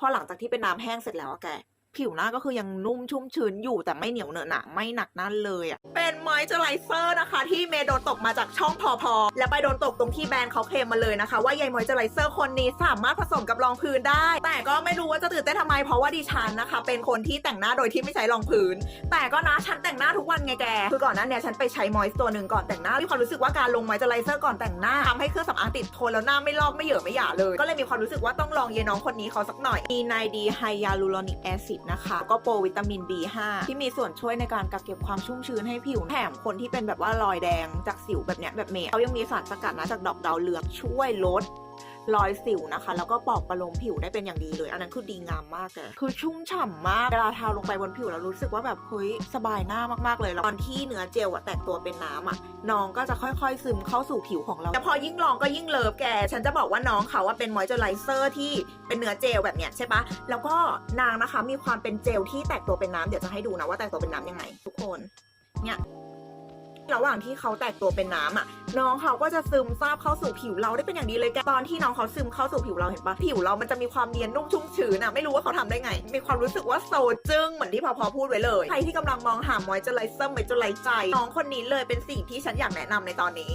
พอหลังจากที่เป็นน้ำแห้งเสร็จแล้วอะแก ผิวหน้าก็คือยังนุ่มชุ่มชื้นอยู่แต่ไม่เหนียวเหนอะหนะไม่หนักนั่นเลยอะเป็นมอยเจอไรเซอร์นะคะ ที่เมย์โดนตกมาจากช่องพอพอและไปโดนตกตรงที่แบรนด์เขาเคลมมาเลยนะคะ ว่ายายมอยเจอไรเซอร์คนนี้สามารถผสมกับรองพื้นได้ แต่ก็ไม่รู้ว่าจะตื่นเต้นทำไมเพราะว่าดิฉันนะคะ เป็นคนที่แต่งหน้าโดยที่ไม่ใช้รองพื้น แต่ก็นะฉันแต่งหน้าทุกวันไงแกคือก่อนหน้าเนี่ยฉันไปใช้มอยส์ตัวหนึ่งก่อนแต่งหน้ามีความรู้สึกว่าการลงมอยเจอไรเซอร์ก่อนแต่งหน้าทำให้เครื่องสำอางติดทนแล้วหน้าไม่ลอกไม่เหยอะไม่หยาเลย ก็เลยมีความรู้สึกว่าต้องลองเยน้องคนนี้เขาสักหน่อยมีไนดีไฮยาลูรอนิกแอซิดนะคะ ก็โปรวิตามิน B5 ที่มีส่วนช่วยในการกักเก็บความชุ่มชื้นให้ผิวแถมคนที่เป็นแบบว่ารอยแดงจากสิวแบบเนี้ยแบบเมย์เขายังมีสารสกัดนะจากดอกดาวเรืองช่วยลด รอยสิวนะคะ แล้วก็ปลอบประโลมผิวได้เป็นอย่างดีเลย อันนั้นคือดีงามมากเลยคือชุ่มฉ่ำมากเวลาทาลงไปบนผิวแล้วรู้สึกว่าแบบเฮ้ยสบายหน้ามากๆเลยแล้วตอนที่เนื้อเจลอะแตกตัวเป็นน้ำอะน้องก็จะค่อยๆ ซึมเข้าสู่ผิวของเราแต่พอยิ่งลองก็ยิ่งเลิฟแก ฉันจะบอกว่าน้องเขาว่าเป็นมอยเจอไรเซอร์ที่เป็นเนื้อเจลแบบเนี้ยใช่ปะแล้วก็นางนะคะมีความเป็นเจลที่แตกตัวเป็นน้ำเดี๋ยวจะให้ดูนะว่าแตกตัวเป็นน้ำยังไง ทุกคนเนี่ย ระหว่างที่เขาแตกตัวเป็นน้ำอะ น้องเขาก็จะซึมซาบเข้าสู่ผิวเราได้เป็นอย่างดีเลยแกตอนที่น้องเขาซึมเข้าสู่ผิวเราเห็นปะผิวเรามันจะมีความเนียนนุ่มชุ่มชื้นอะไม่รู้ว่าเขาทำได้ไง มีความรู้สึกว่าโซจึ้งเหมือนที่พอพอพูดไว้เลย ใครที่กำลังมองหามอยเจอไรเซอร์มอยเจอไรใจน้องคนนี้เลยเป็นสิ่งที่ฉันอยากแนะนำในตอนนี้